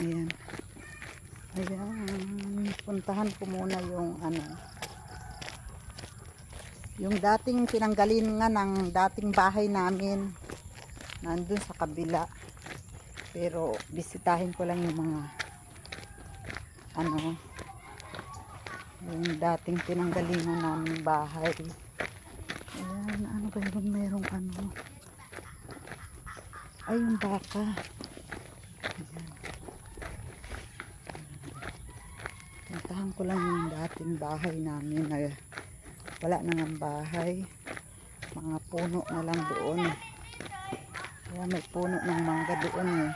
Ayan. Ayan. Puntahan ko muna yung ano. Yung dating pinanggalin nga ng dating bahay namin. Nandun sa kabila. Pero bisitahin ko lang yung mga ano yung dating pinanggalingan namin bahay. Ayan, ano ba yung merong ano? Ay, yung baka. Ayan. Puntahan ko lang yung dating bahay namin na wala na ng bahay. Mga puno na lang doon. Kaya may puno ng mangga doon eh.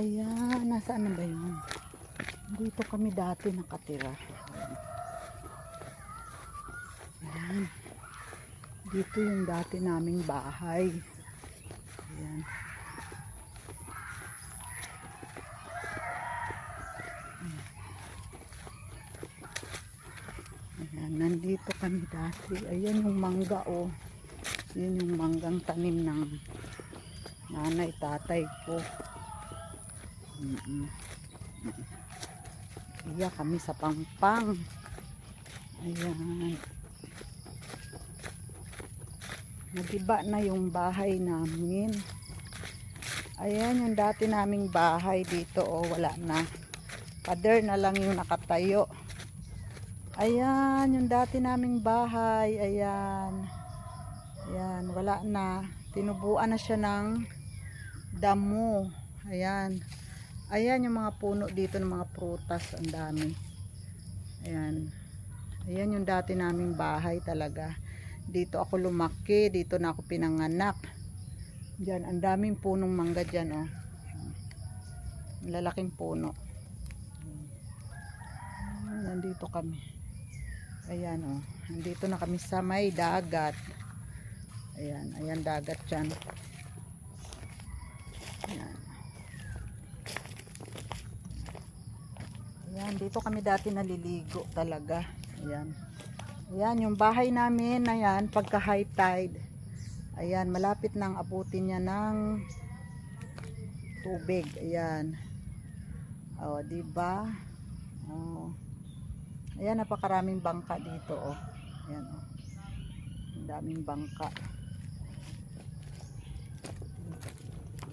Ayan, nasaan na ba yun? Dito kami dati nakatira. Ayan. Dito yung dati naming bahay. Ayan. Ayan, nandito kami dati. Ayan yung mangga oh. Yun yung manggang tanim ng nanay, tatay ko. Mm-mm. Iya kami sa pangpang. Ayan. Nagiba na yung bahay namin. Ayan yung dati naming bahay dito. Oh, wala na. Pader na lang yung nakatayo. Ayan yung dati naming bahay. Ayan. Ayan, wala na. Tinubuan na siya ng damo. Ayan. Ayan yung mga puno dito ng mga prutas. Ang dami. Ayan. Ayan yung dati naming bahay talaga. Dito ako lumaki. Dito na ako pinanganak. Diyan, ang daming punong mangga dyan, oh. Lalaking puno. Ayan, nandito kami. Ayan, oh. Nandito na kami sa may dagat. Ayan, ayan dagat dyan. Ayan. Ayan, dito kami dati naliligo talaga. Ayan. Ayan, yung bahay namin, ayan, pagka high tide. Ayan, malapit nang abutin niya ng tubig. Ayan. O, di ba? Oh. Ayan, napakaraming bangka dito, oh. Ayan, oh. Ang daming bangka.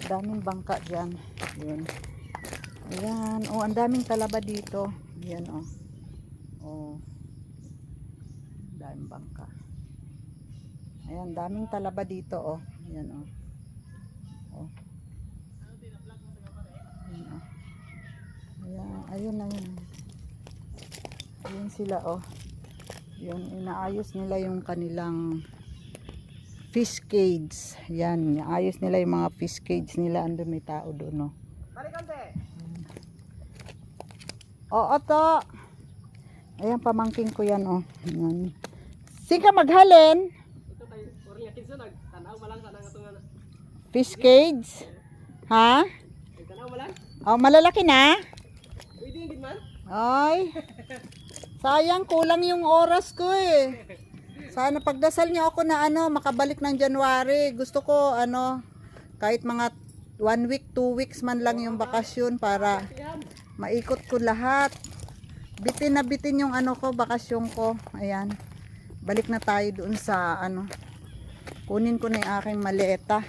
Daming bangka diyan. Ayan. Ayan. Oh, ang daming talaba dito. Ayan, oh. Oh. Daming bangka. Ayan, daming talaba dito, oh. Ayan, oh. Oh. Ayan, oh. Ayan, ayun, ayun. Ayun sila, oh. Yun, inaayos nila yung kanilang fish cage. Yan, inaayos nila yung mga fish cage nila. Ando may tao doon, no. Oo, to. Ayan, pamangking ko yan, oh. Ayan. Sing ka maghalin? Nga Fish cage? Ha? Oh, malalaki na? Ay. Sayang, kulang yung oras ko eh. Sana pagdasal niyo ako na ano, makabalik ng January. Gusto ko ano, kahit mga one week, two weeks man lang yung bakasyon para. Maikot ko lahat. Bitin na bitin yung ano ko, bakasyon ko. Ayan. Balik na tayo doon sa ano. Kunin ko na yung aking maleta.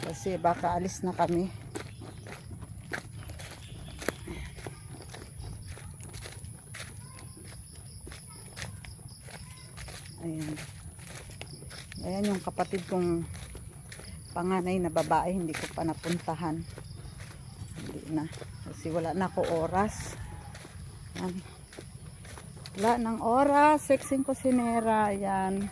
Kasi baka alis na kami. Ayan. Ayan yung kapatid kong panganay na babae. Hindi ko pa napuntahan. Na. Kasi wala na ako oras. Ayan. Wala ng oras. Sexing ko sinera. Ayan.